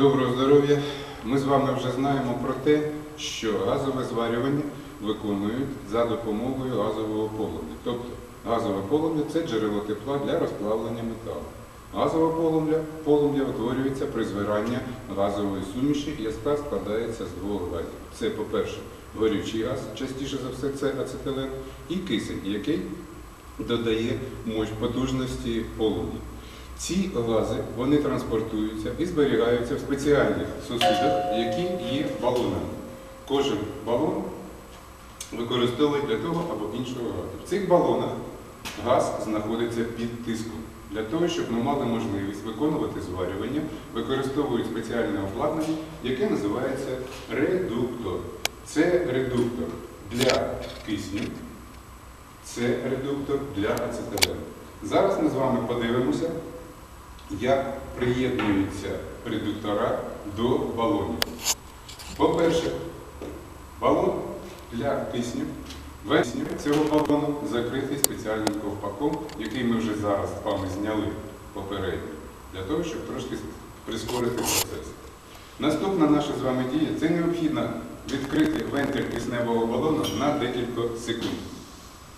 Доброго здоров'я! Ми з вами вже знаємо про те, що газове зварювання виконують за допомогою газового полум'я. Тобто газове полум'я це джерело тепла для розплавлення металу. Газове полум'я, полум'я утворюється при згоранні газової суміші, яка складається з двох газів. Це, по-перше, горючий газ, частіше за все це ацетилен, і кисень, який додає мощ потужності полум'я. Ці гази вони транспортуються і зберігаються в спеціальних сусідах, які є балонами. Кожен балон використовують для того або іншого газу. В цих балонах газ знаходиться під тиском. Для того, щоб ми мали можливість виконувати зварювання, використовують спеціальне обладнання, яке називається редуктор. Це редуктор для кисню, це редуктор для ацетилену. Зараз ми з вами подивимося, як приєднуються редуктора до балонів. По-перше, балон для кисню. Весь цього балону закритий спеціальним ковпаком, який ми вже зараз з вами зняли попередньо, для того, щоб трошки прискорити процес. Наступна наша з вами дія це необхідно відкрити вентиль кисневого балону на декілька секунд.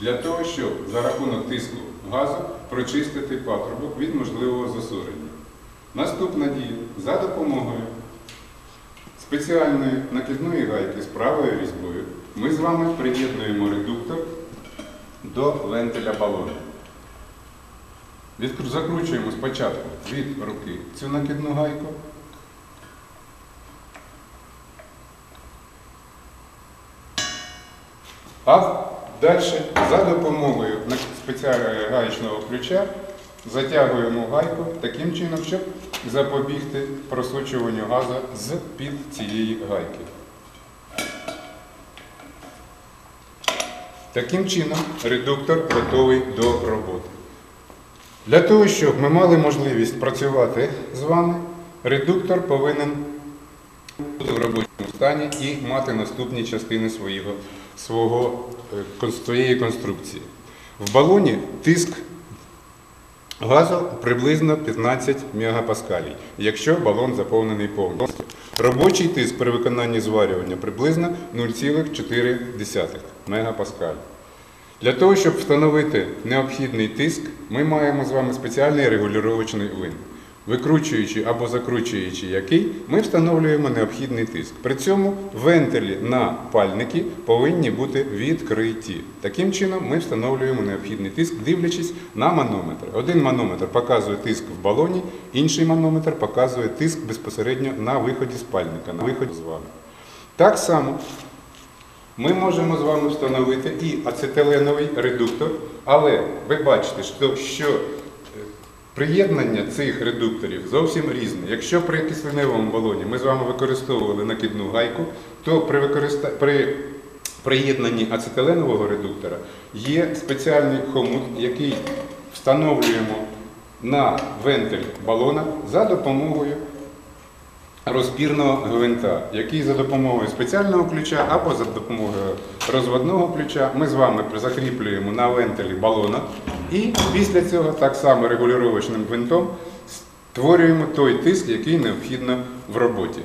Для того, щоб за рахунок тиску газу прочистити патрубок від можливого засорення. Наступна дія за допомогою спеціальної накидної гайки з правою різьбою ми з вами приєднуємо редуктор до вентиля балону. Закручуємо спочатку від руки цю накидну гайку. А далі за допомогою спеціального гаєчного ключа затягуємо гайку таким чином, щоб запобігти просочуванню газу з під цієї гайки. Таким чином редуктор готовий до роботи. Для того, щоб ми мали можливість працювати з вами, редуктор повинен бути в робочому стані і мати наступні частини своєго, свого, е, своєї конструкції. В балоні тиск газу приблизно 15 мегапаскалій, якщо балон заповнений повністю. Робочий тиск при виконанні зварювання приблизно 0,4 мегапаскаль. Для того, щоб встановити необхідний тиск, ми маємо з вами спеціальний регулювачний вин. Викручуючи або закручуючи який, ми встановлюємо необхідний тиск. При цьому вентилі на пальники повинні бути відкриті. Таким чином ми встановлюємо необхідний тиск, дивлячись на манометр. Один манометр показує тиск в балоні, інший манометр показує тиск безпосередньо на виході з пальника, на виході з вами. Так само ми можемо з вами встановити і ацетиленовий редуктор, але ви бачите, що, приєднання цих редукторів зовсім різне. Якщо при кисленевому балоні ми з вами використовували накидну гайку, то при, використа... при приєднанні ацетиленового редуктора є спеціальний хомут, який встановлюємо на вентиль балона за допомогою розпірного гвинта, який за допомогою спеціального ключа або за допомогою розводного ключа ми з вами закріплюємо на вентилі балона і після цього так само регулювачним гвинтом створюємо той тиск, який необхідно в роботі.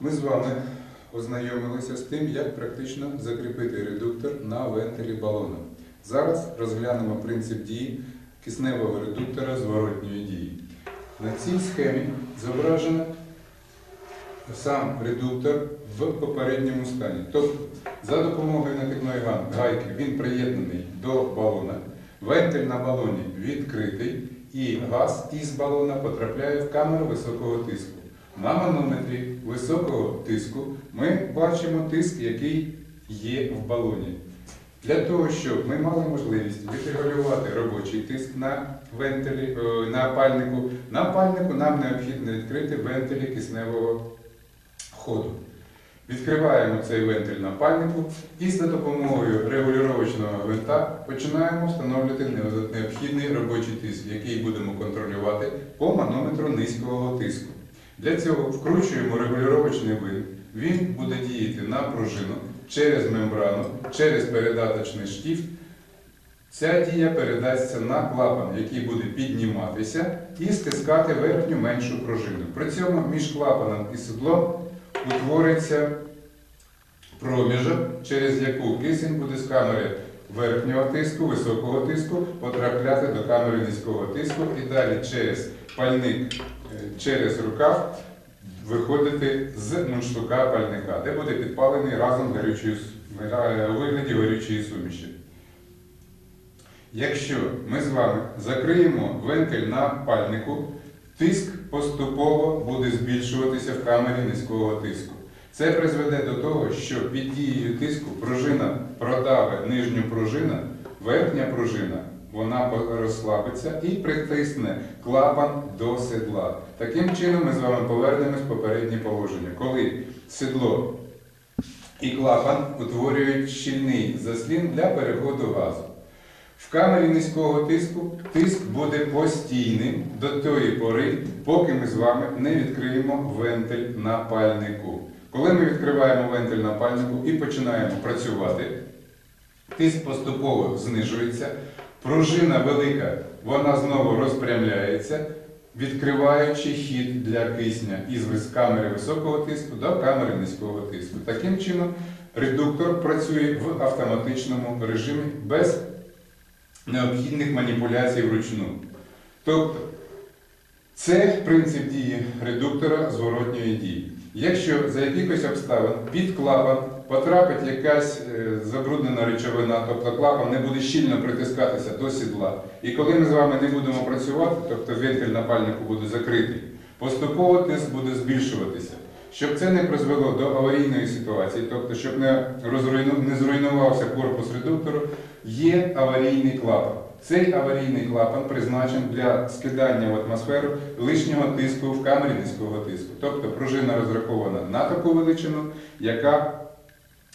Ми з вами ознайомилися з тим, як практично закріпити редуктор на вентилі балона. Зараз розглянемо принцип дії кисневого редуктора зворотньої дії. На цій схемі зображено сам редуктор в попередньому стані. Тобто, за допомогою натикної гайки він приєднаний до балона, вентиль на балоні відкритий, і газ із балона потрапляє в камеру високого тиску. На манометрі високого тиску ми бачимо тиск, який є в балоні. Для того, щоб ми мали можливість відрегулювати робочий тиск на вентилі, е, на пальнику, на пальнику нам необхідно відкрити вентилі кисневого ходу. Відкриваємо цей вентиль на пальнику і за допомогою регулювачного гвинта починаємо встановлювати необхідний робочий тиск, який будемо контролювати по манометру низького тиску. Для цього вкручуємо регулювачний гвинт. Він буде діяти на пружину через мембрану, через передаточний штифт. Ця дія передасться на клапан, який буде підніматися і стискати верхню меншу пружину. При цьому між клапаном і седлом утвориться проміжок, через яку кисень буде з камери верхнього тиску, високого тиску потрапляти до камери низького тиску і далі через пальник, через рукав виходити з мундштука пальника, де буде підпалений разом е, у вигляді горючої суміші. Якщо ми з вами закриємо вентиль на пальнику, тиск поступово буде збільшуватися в камері низького тиску. Це призведе до того, що під дією тиску пружина продавить нижню пружину, верхня пружина вона розслабиться і притисне клапан до седла. Таким чином ми з вами повернемось в попереднє положення, коли седло і клапан утворюють щільний заслін для переходу газу. В камері низького тиску тиск буде постійним до тої пори, поки ми з вами не відкриємо вентиль на пальнику. Коли ми відкриваємо вентиль на пальнику і починаємо працювати, тиск поступово знижується, пружина велика, вона знову розпрямляється, відкриваючи хід для кисня із камери високого тиску до камери низького тиску. Таким чином, редуктор працює в автоматичному режимі без необхідних маніпуляцій вручну. Тобто, це принцип дії редуктора зворотньої дії. Якщо за якихось обставин під клапан потрапить якась е, забруднена речовина, тобто клапан не буде щільно притискатися до сідла, і коли ми з вами не будемо працювати, тобто вентиль напальнику буде закритий, поступово тиск буде збільшуватися. Щоб це не призвело до аварійної ситуації, тобто щоб не, розруйну- не зруйнувався корпус редуктору, є аварійний клапан. Цей аварійний клапан призначений для скидання в атмосферу лишнього тиску в камері низького тиску. Тобто пружина розрахована на таку величину, яка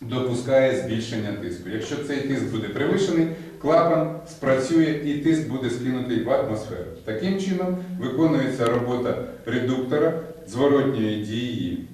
допускає збільшення тиску. Якщо цей тиск буде перевищений, клапан спрацює і тиск буде скинутий в атмосферу. Таким чином виконується робота редуктора зворотньої дії